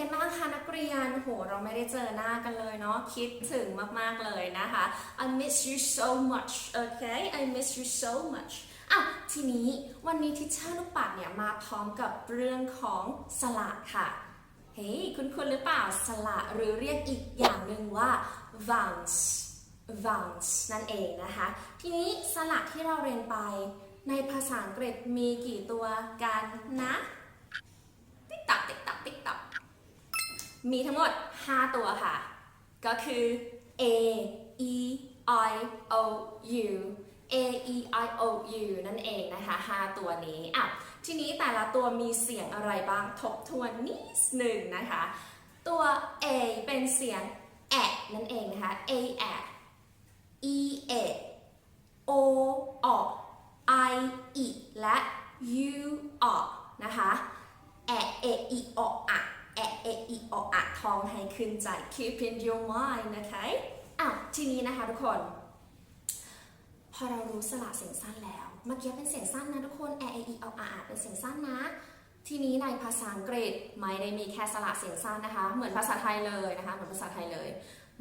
กันบ้างคะนักเรียนโหเราไม่ได้เจอหน้ากันเลยเนาะคิดถึงมาก ๆ เลยนะคะ I miss you so much okay I miss you so much อะทีนี้วันนี้ทิเชอร์ลูกปัดเนี่ยมาพร้อมกับเรื่องของสระค่ะ เฮ้ยคุณคุณหรือเปล่าสระหรือเรียกอีกอย่างหนึ่งว่า vowels vowels นั่นเองนะคะ ทีนี้สระที่เราเรียนไปในภาษาอังกฤษมีกี่ตัวกันนะ ติ๊กตักติ๊กตักติ๊กตัก มีทั้งหมด 5 ตัวค่ะ ก็คือ A E I O U A E I O U นั่นเองนะคะ 5 ตัวนี้อะทีนี้แต่ละตัวมีเสียงอะไรบ้างทบทวนนิดหนึ่งนะคะ ตัว A เป็นเสียงแอะนั่นเองนะคะ A แอะ E เอะ O ออก I อีและ U ออกนะคะ แอะเอะอีออะ แอะเอะอีออะทองให้ขึ้นใจ keep in your mind นะคะอ้าวทีนี้นะคะทุกคน พอเรารู้สระเสียงสั้นแล้ว เมื่อกี้เป็นเสียงสั้นนะทุกคนแอะเออีออะอะเป็นเสียงสั้นนะ ทีนี้ในภาษาอังกฤษไม่ได้มีแค่สระเสียงสั้นนะคะ เหมือนภาษาไทยเลยนะคะ เหมือนภาษาไทยเลย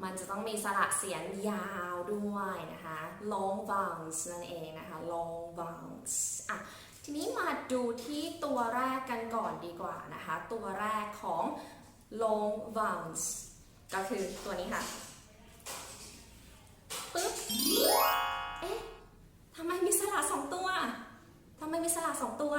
มันจะต้องมีสระเสียงยาวด้วยนะคะ long vowels นั่นเองนะคะ long vowels อะ ทีนี้มาดูที่ตัวแรกกันก่อนดีกว่านะคะ ตัวแรกของ long vowels ก็คือตัวนี้ค่ะปึ๊บเอ๊ะทำไมมีสระสองตัวทำไมมีสระสองตัว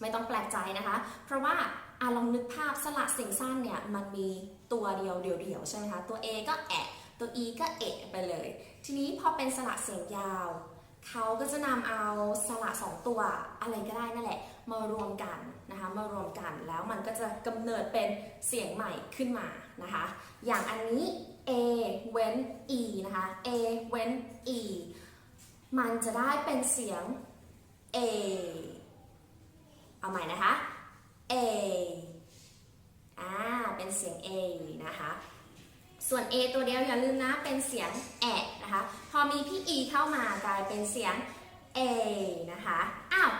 ไม่ต้องแปลกใจนะคะ เพราะว่าอาลองนึกภาพสระเสียงสั้นเนี่ย มันมีตัวเดียวเดียวๆใช่ไหมคะ ตัว A ก็แอะ ตัว E ก็เอะไปเลย ทีนี้พอเป็นสระเสียงยาว เขาก็จะนำเอาสระสองตัวอะไรก็ได้นั่นแหละ มารวมกันนะคะมารวมกันแล้วมันก็จะกำเนิดเป็นเสียงใหม่ขึ้นมานะคะ อย่างอันนี้ A เว้น E นะคะ A เว้น E มันจะได้เป็นเสียง A เอาใหม่นะคะ A อ่าเป็นเสียง A นะคะ ส่วน A ตัวเดียวอย่าลืมนะเป็นเสียงแอะนะคะ พอมีพี่ E เข้ามากลายเป็นเสียง A นะคะ อ้าว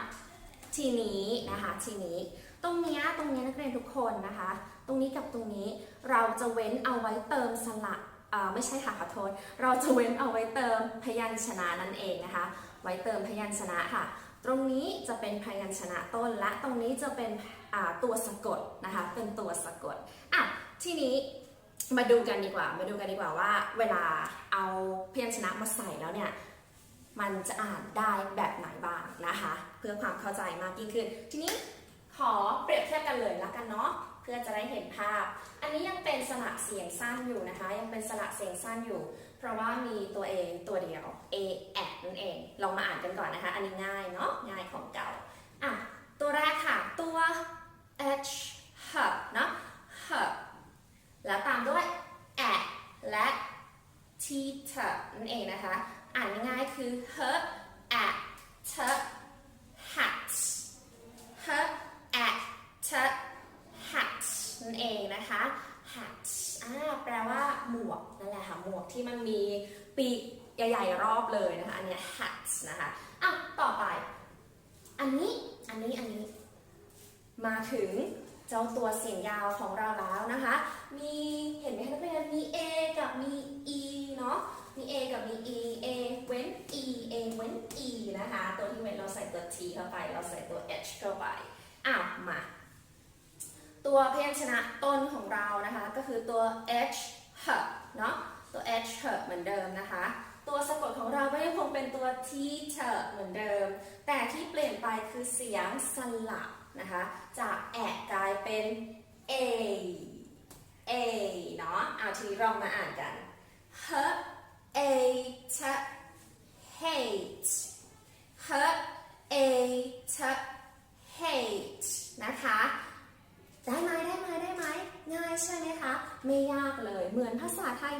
ทีนี้นะคะ ทีนี้ ตรงเนี้ยตรงเนี้ยนักเรียนทุกคนนะคะ ตรงนี้กับตรงนี้เราจะเว้นเอาไว้เติมสระไม่ใช่ค่ะขอโทษ เราจะเว้นเอาไว้เติมพยัญชนะนั่นเองนะคะ ไว้เติมพยัญชนะค่ะ ตรงนี้จะเป็นพยัญชนะต้นและตรงนี้จะเป็นตัวสะกดนะคะ เป็นตัวสะกดอะทีนี้ มาดูกันดีกว่า มาดูกันดีกว่าว่า เวลาเอาพยัญชนะมาใส่แล้วเนี่ย มันจะอ่านได้แบบไหนบ้างนะคะ เพื่อความเข้าใจมากยิ่งขึ้น ทีนี้ขอเปรียบเทียบกันเลยละกันเนาะ เพื่อจะได้เห็นภาพ อันนี้ยังเป็นสระเสียงสั้นอยู่นะคะ ยังเป็นสระเสียงสั้นอยู่ เพราะว่ามีตัวเองตัวเดียว a แอดนั่นเอง ลองมาอ่านกันก่อนนะคะ อันนี้ง่ายเนาะ ง่ายของเก่า อะ ตัวแรกค่ะ ตัว h h เนาะ h แล้วตามด้วย a และ t t นั่นเองนะคะ อ่านง่ายๆคือ her at t hat her at t hat นั่นเองนะคะ hat อ่าแปลว่าหมวกนั่นแหละค่ะ หมวก ที่มันมีปีกใหญ่ๆรอบเลยนะคะ อันนี้ hat นะคะอะต่อไป อันนี้อันนี้อันนี้ มาถึงเจ้าตัวเสียงยาวของเราแล้วนะคะ มีเห็นไหมคะนักเรียนมี A กับมี E เนาะมี A กับมี E A เว้น E A เว้น E นะคะ ตัวที่เว้นเราใส่ตัว T เข้าไป เราใส่ตัว H เข้าไปอ้าวมาตัวพยัญชนะต้นของเรานะคะ ก็คือตัว H H เนาะ ตัว H เหมือนเดิมนะคะ ตัวสะกดของเราก็ยังคงเป็นตัว T T เหมือนเดิม แต่ที่เปลี่ยนไปคือเสียงสลับนะคะ จากแอะกลายเป็น A A เนาะเอาทีนี้ลองมาอ่านกัน H A T hate H A T hate นะคะ ได้ไหมได้ไหมได้ไหมง่ายใช่ไหมคะ ไม่ยากเลยเหมือนภาษาไทย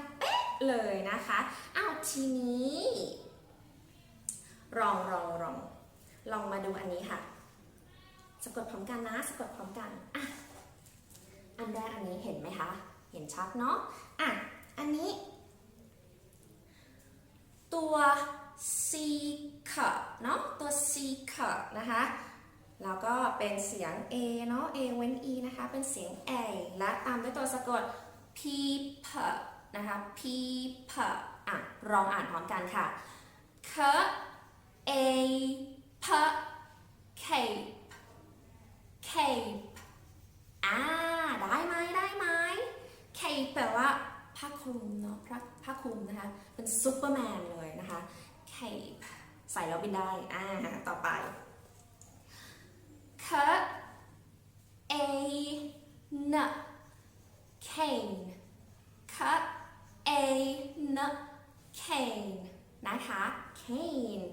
เป๊ะเลยนะคะอ้าวทีนี้ลองลองลองลองมาดูอันนี้ค่ะ สะกดพร้อมกันนะสะกดพร้อมกันอะอันแรกอันนี้เห็นไหมคะ เห็นชัดเนาะอะอันนี้ ตัว C เนาะตัว C นะคะแล้วก็เป็นเสียง a เนาะ a เว้น e นะคะ เป็นเสียง a และตามด้วยตัวสะกด p p นะคะ p p อะลองอ่านพร้อมกันค่ะ k a p cape cape อ่าได้ไหมได้ไหม cape แปลว่าผ้าคลุมเนาะผ้าผ้าคลุมนะคะ เป็นซูเปอร์แมนเลยนะคะ cape ใส่แล้วบินได้ อ่า ต่อไป cut a n cane cut a n cane นะคะ cane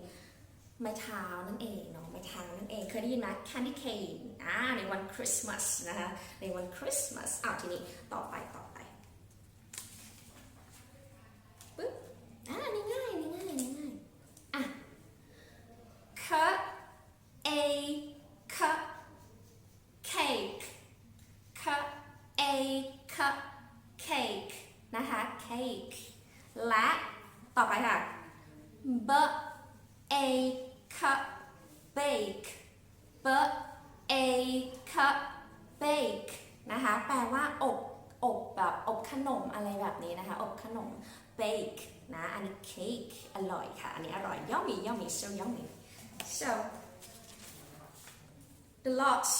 ไม้เท้านั่นเองเนาะไม้เท้านั่นเองเคยได้ยินไหม candy cane อ่าในวันคริสต์มาสนะคะในวันคริสต์มาสอ้าวทีนี้ต่อไปต่อไปปึ๊บอ่านี่ง่ายนี่ง่ายนี่ง่ายอะ cut a cup cake cut a cup cake cake และต่อไปค่ะ but a cup bake but a cup bake นะคะแปลว่าอบอบแบบอบขนมอะไรแบบนี้นะคะ อบขนม bake นะอันนี้ cake อร่อยค่ะ อันนี้อร่อย yummy yummy so yummy so the lots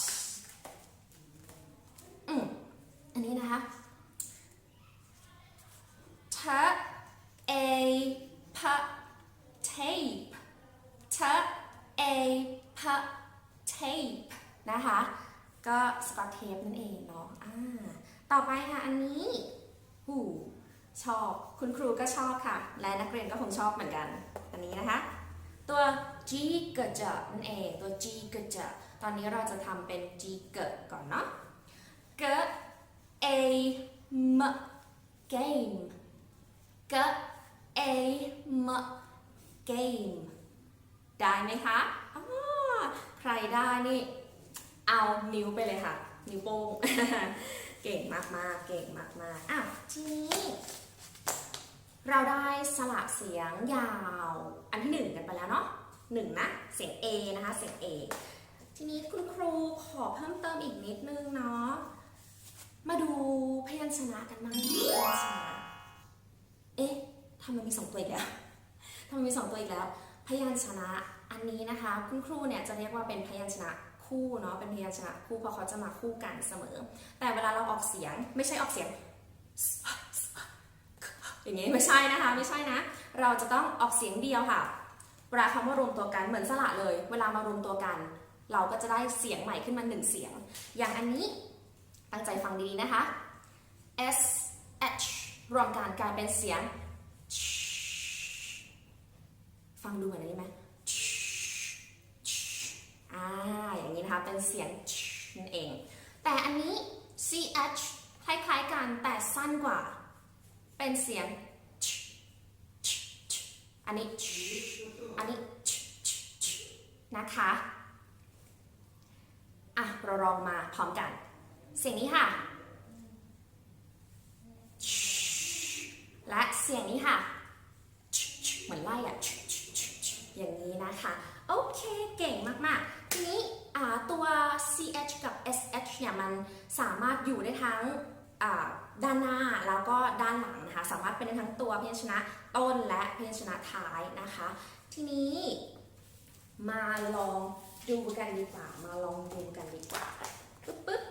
อืมอันนี้นะคะ p tape t a p tape นะคะ ก็สกอตเทปนั่นเองเนาะอ่าต่อไปค่ะ อันนี้หูชอบ คุณครูก็ชอบค่ะ และนักเรียนก็คงชอบเหมือนกัน อันนี้นะคะ ตัว G เกิดจะนั่นเอง ตัว G เกิดจะตอนนี้เราจะทำเป็น G เกิดก่อนเนาะเกิด a m game เกิด a m game ได้ไหมคะใครได้นี่ เอานิ้วไปเลยค่ะ นิ้วโป้ง เก่งมากๆ เก่งมากๆอะทีนี้ เราได้สระเสียงยาว อันที่หนึ่งกันไปแล้วเนาะหนึ่งนะ เสียง A นะคะ เสียง A ทีนี้คุณครูขอเพิ่มเติมอีกนิดนึงเนาะ มาดูพยัญชนะกันบ้างพยัญชนะ เอ๊ะ ทำไมมีสองตัวอีกแล้วทำไมมีสองตัวอีกแล้ว พยัญชนะอันนี้นะคะ คุณครูเนี่ยจะเรียกว่าเป็นพยัญชนะคู่เนาะเป็นพยัญชนะคู่เพราะเขาจะมาคู่กันเสมอ แต่เวลาเราออกเสียงไม่ใช่ออกเสียงอย่างนี้ไม่ใช่นะคะไม่ใช่นะ เราจะต้องออกเสียงเดียวค่ะเวลาคำว่ารวมตัวกันเหมือนสระเลย เวลามารวมตัวกัน เราก็จะได้เสียงใหม่ขึ้นมาหนึ่งเสียง อย่างอันนี้ตั้งใจฟังดีๆนะคะ S H รวมกันกลายเป็นเสียง ฟังดูเหมือนอันนี้ไหมอ่าอย่างนี้นะคะเป็นเสียงนั่นเอง แต่อันนี้ C H คล้ายๆกันแต่สั้นกว่า เป็นเสียงอันนี้อันนี้นะคะอะเราลองมาพร้อมกัน เสียงนี้ค่ะ และเสียงนี้ค่ะ เหมือนไล่อะ อย่างนี้นะคะ โอเค เก่งมากๆ ทีนี้ตัว ch กับ sh เนี่ยมันสามารถอยู่ได้ทั้งด้านหน้าแล้วก็ด้านหลังนะคะ สามารถเป็นได้ทั้งตัวพยัญชนะต้นและพยัญชนะท้ายนะคะ ทีนี้มาลองดูกันดีกว่า มาลองดูกันดีกว่าปึ๊บปึ๊บ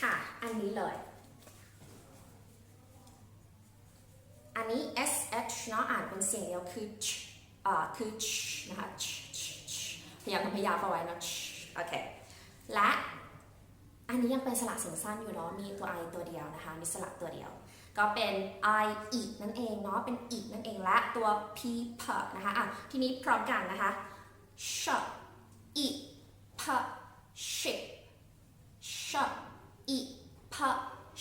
ค่ะ อันนี้เลย อันนี้ sh เนาะอ่านเป็นเสียงเดียวคือ ch คือนะคะพยายามทำพยาเข้าไว้นะโอเค และอันนี้ยังเป็นสระเสียงสั้นอยู่เนาะ มีตัว i ตัวเดียวนะคะ มีสระตัวเดียว ก็เป็น i อีกนั่นเองเนาะ เป็นอีกนั่นเองและตัว p p นะคะอะทีนี้พร้อมกันนะคะ sh i p ship sh i p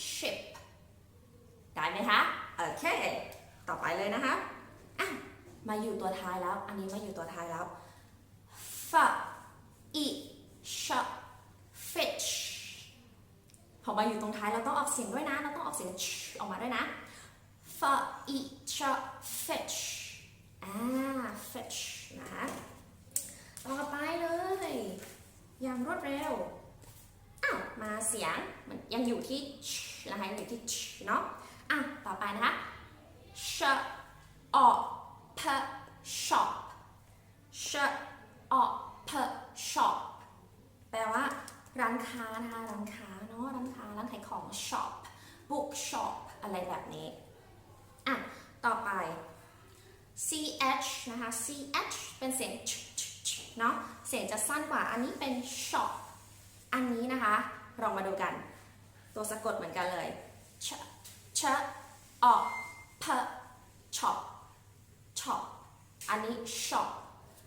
ship ได้ไหมคะ โอเค ต่อไปเลยนะคะอะ มาอยู่ตัวท้ายแล้ว อันนี้มาอยู่ตัวท้ายแล้ว f i sh fish พอมาอยู่ตรงท้ายเราต้องออกเสียงด้วยนะ เราต้องออกเสียง sh ออกมาด้วยนะ f i sh fish อ่า fish นะคะต่อไปเลย อย่างรวดเร็ว อ้าว มาเสียงมันยังอยู่ที่ ch นะคะยังอยู่ที่ ch เนาะ อะ ต่อไปนะคะ sh o p shop sh o p shop แปลว่าร้านค้านะคะ ร้านค้าเนาะ ร้านค้า ร้านขายของ shop book shop อะไรแบบนี้ อะ ต่อไป ch นะคะ ch เป็นเสียงเนาะ เสียงจะสั้นกว่า อันนี้เป็น shop อันนี้นะคะ ลองมาดูกัน ตัวสะกดเหมือนกันเลย ch ch o p chop chop อันนี้ shop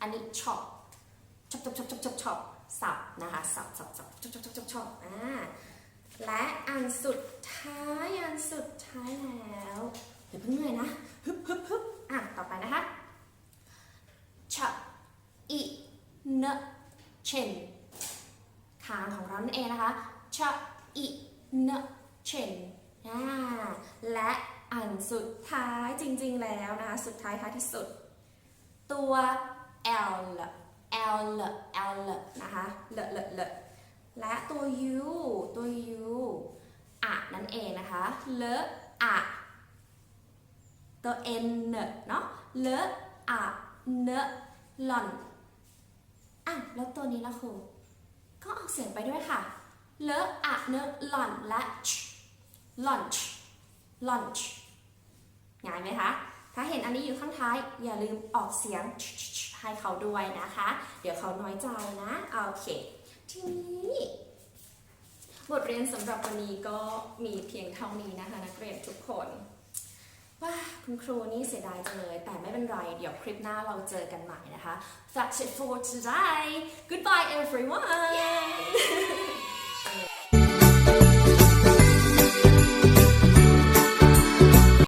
อันนี้ chop chop chop chop chop chop chop สับนะคะ สับสับสับ chop chop chop chop chop อ่า และอันสุดท้าย อันสุดท้ายแล้วอย่าเพิ่งเหนื่อยนะฮึบฮึบฮึบอะ ต่อไปนะคะ ch i n chin คางของเรานั่นเองนะคะ ch i n chin อ่าและ อันสุดท้ายจริงๆแล้วนะคะสุดท้ายท้ายที่สุด ตัว l l ll นะคะเลเลเลและตัว u ตัว u อะนั่นเองนะคะเลอะตัว n เนาะเลอะเนหล่อนอะแล้วตัวนี้ล่ะครูก็ออกเสียงไปด้วยค่ะเลอะเนหล่อนและ ch lunch lunch ง่ายไหมคะ ถ้าเห็นอันนี้อยู่ข้างท้าย อย่าลืมออกเสียงให้เขาด้วยนะคะ เดี๋ยวเขาน้อยใจนะ โอเค ทีนี้บทเรียนสำหรับวันนี้ก็มีเพียงเท่านี้นะคะนักเรียนทุกคนว้าคุณครูนี่เสียดายจังเลย แต่ไม่เป็นไร เดี๋ยวคลิปหน้าเราเจอกันใหม่นะคะ That's it for today Goodbye everyone